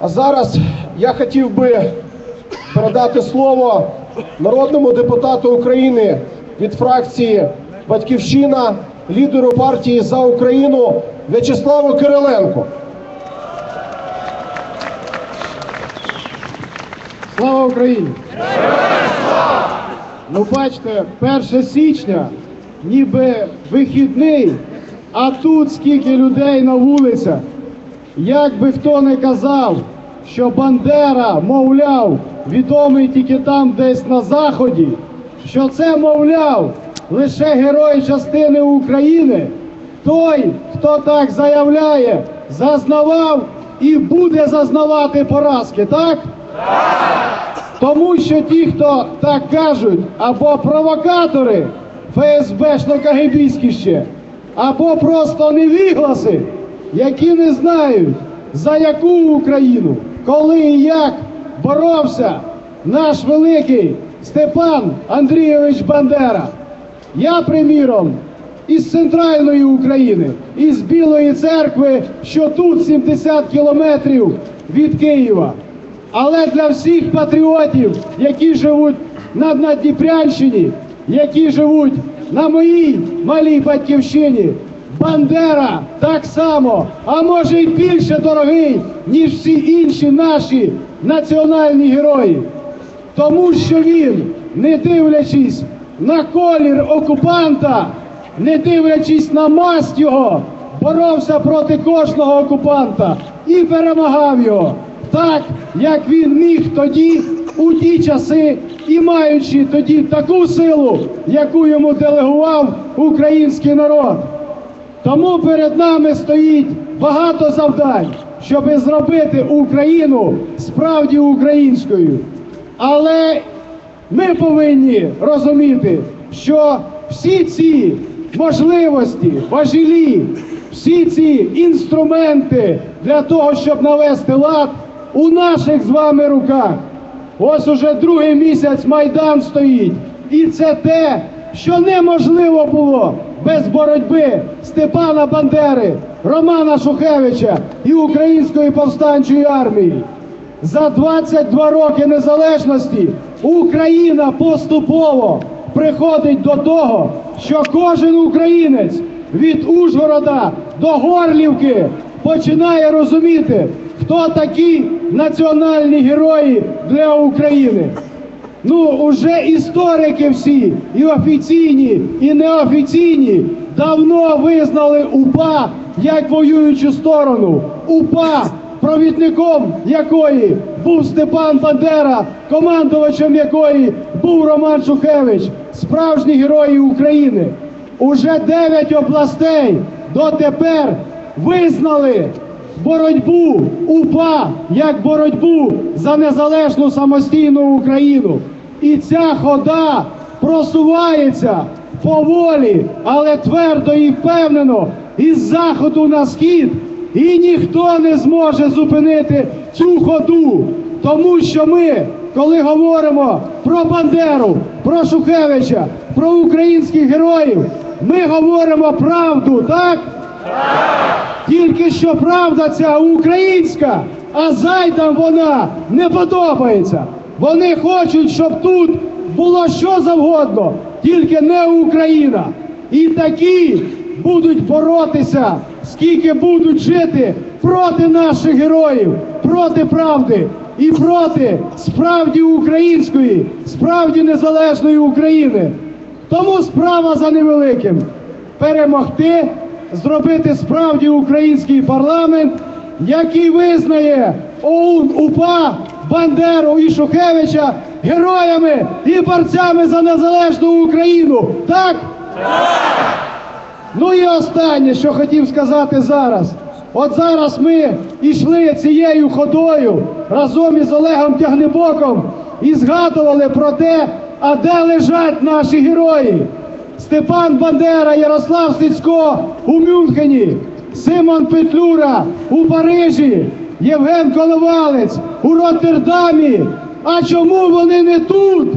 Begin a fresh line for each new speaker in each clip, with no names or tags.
А зараз я хотів би передати слово народному депутату України від фракції Батьківщина, лідеру партії за Україну В'ячеславу Кириленку.
Слава Україні! Ну, бачите, 1 січня, ніби вихідний, а тут скільки людей на вулицях. Як би хто не казав, що Бандера, мовляв, відомий тільки там десь на заході, що це, мовляв, лише герой частини України, той, хто так заявляє, зазнавав і буде зазнавати поразки, так? Тому що ті, хто так кажуть, або провокатори ФСБшно-КГБські ще, або просто невігласи, які не знають, за яку Україну, коли і як боровся наш великий Степан Андрійович Бандера. Я, приміром, із центральної України, із Білої церкви, що тут 70 кілометрів від Києва. Але для всіх патріотів, які живуть на Надніпрянщині, які живуть на моїй малій батьківщині, Бандера так само, а може й більше дорогий, ніж всі інші наші національні герої. Тому що він, не дивлячись на колір окупанта, не дивлячись на масть його, боровся проти кожного окупанта і перемагав його так, як він міг тоді, у ті часи, і маючи тоді таку силу, яку йому делегував український народ. Тому перед нами стоїть багато завдань, щоб зробити Україну справді українською. Але ми повинні розуміти, що всі ці можливості, важелі, всі ці інструменти для того, щоб навести лад у наших з вами руках. Ось уже другий місяць Майдан стоїть. І це те, що неможливо було без боротьби Степана Бандери, Романа Шухевича і Української повстанчої армії. За 22 роки незалежності Україна поступово приходить до того, що кожен українець від Ужгорода до Горлівки починає розуміти, хто такі національні герої для України. Ну, уже історики всі, і офіційні, і неофіційні, давно визнали УПА як воюючу сторону. УПА, провідником якої був Степан Бандера, командувачем якої був Роман Шухевич, справжні герої України. Уже дев'ять областей дотепер визнали боротьбу УПА як боротьбу за незалежну самостійну Україну. І ця хода просувається поволі, але твердо і впевнено із заходу на схід. І ніхто не зможе зупинити цю ходу, тому що ми, коли говоримо про Бандеру, про Шухевича, про українських героїв, ми говоримо правду, так? Тільки що правда ця українська, а зайдам вона не подобається. Вони хочуть, щоб тут було що завгодно, тільки не Україна. І такі будуть боротися, скільки будуть жити проти наших героїв, проти правди і проти справді української, справді незалежної України. Тому справа за невеликим перемогти, зробити справді український парламент, який визнає ОУН, УПА, Бандеру і Шухевича героями і борцями за незалежну Україну. Так? Ну і останнє, що хотів сказати зараз. От зараз ми йшли цією ходою разом із Олегом Тягнебоком і згадували про те, а де лежать наші герої. Степан Бандера, Ярослав Стецько у Мюнхені, Симон Петлюра у Парижі, Євген Коновалець у Роттердамі. А чому вони не тут?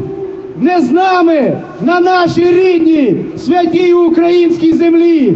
Не з нами на нашій рідній святій українській землі.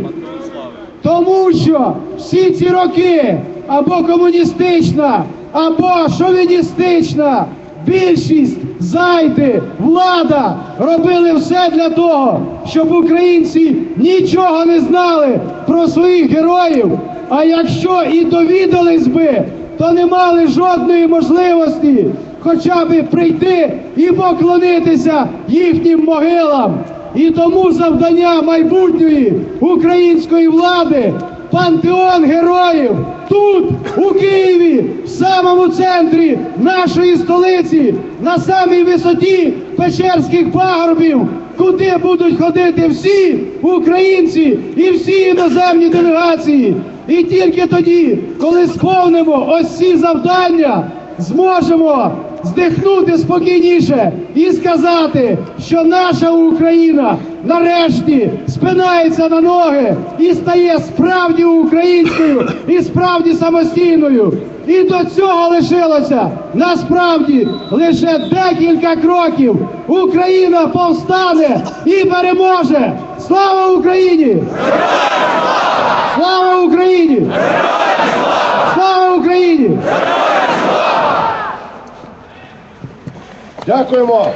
Тому що всі ці роки або комуністична, або шовіністична більшість, зайди, влада робили все для того, щоб українці нічого не знали про своїх героїв. А якщо і довідались би, то не мали жодної можливості хоча б прийти і поклонитися їхнім могилам. І тому завдання майбутньої української влади пантеон героїв тут, у Києві, в самому центрі нашої столиці, на самій висоті Печерських пагорбів, куди будуть ходити всі українці і всі іноземні делегації. І тільки тоді, коли сповнимо ось ці завдання, зможемо здихнути спокійніше і сказати, що наша Україна нарешті спинається на ноги і стає справді українською і справді самостійною. І до цього лишилося насправді лише декілька кроків. Україна повстане і переможе. Слава Україні! Україні! Слава Україні!
Дякуємо.